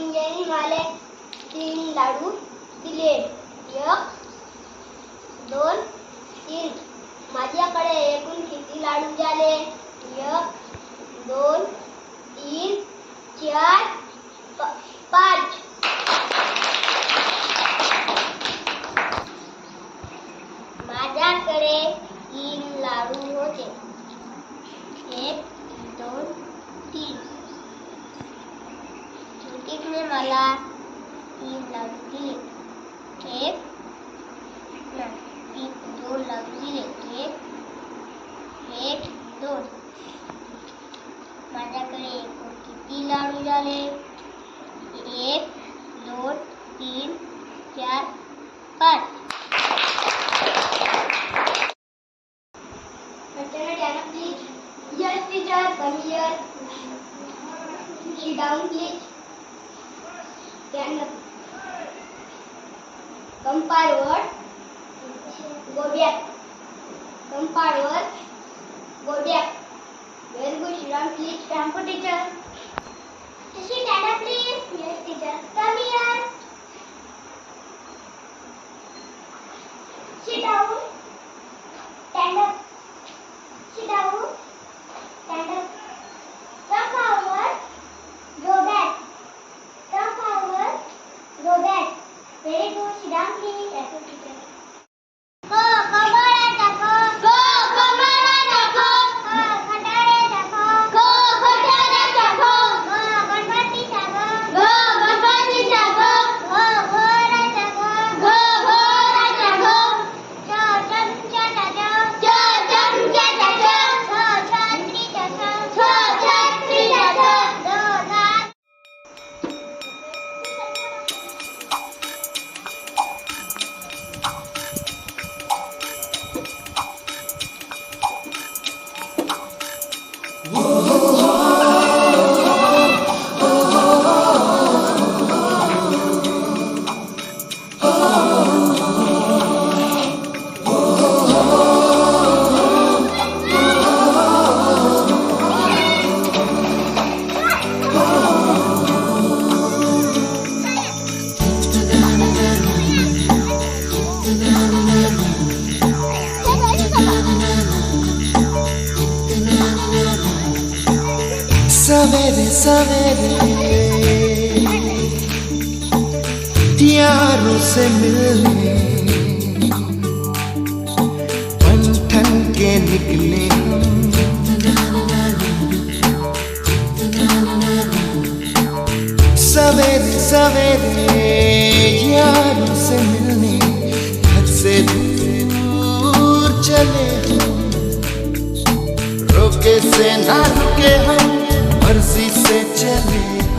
म्हणजे मृत्युंजयनी मला तीन लाडू दिले. एक दोन तीन. माझ्याकडे एकूण किती लाडू झाले? एक दोन तीन चार प- पाच. माझ्याकडे तीन लाडू होते. ज्योतिषने मला एक नाही, तीन दोन लाडू दिले एक एक दोन माझ्याकडे एकूण किती लाडू झाले एक दोन तीन चार पाच. Yes, teacher. Come here. Sit down, please. Stand up. Come forward. Go back. Come forward. Go back. Very good. Down, please. Stand for teacher. Sit stand up, please. Yes, Iran Clinic Association. सवेरे सवेरे यारों से मिलने बन ठन के निकले सवेरे सवेरे यारों से मिलने घर से दूर चले रोके से ना रुके हम mărzi secele.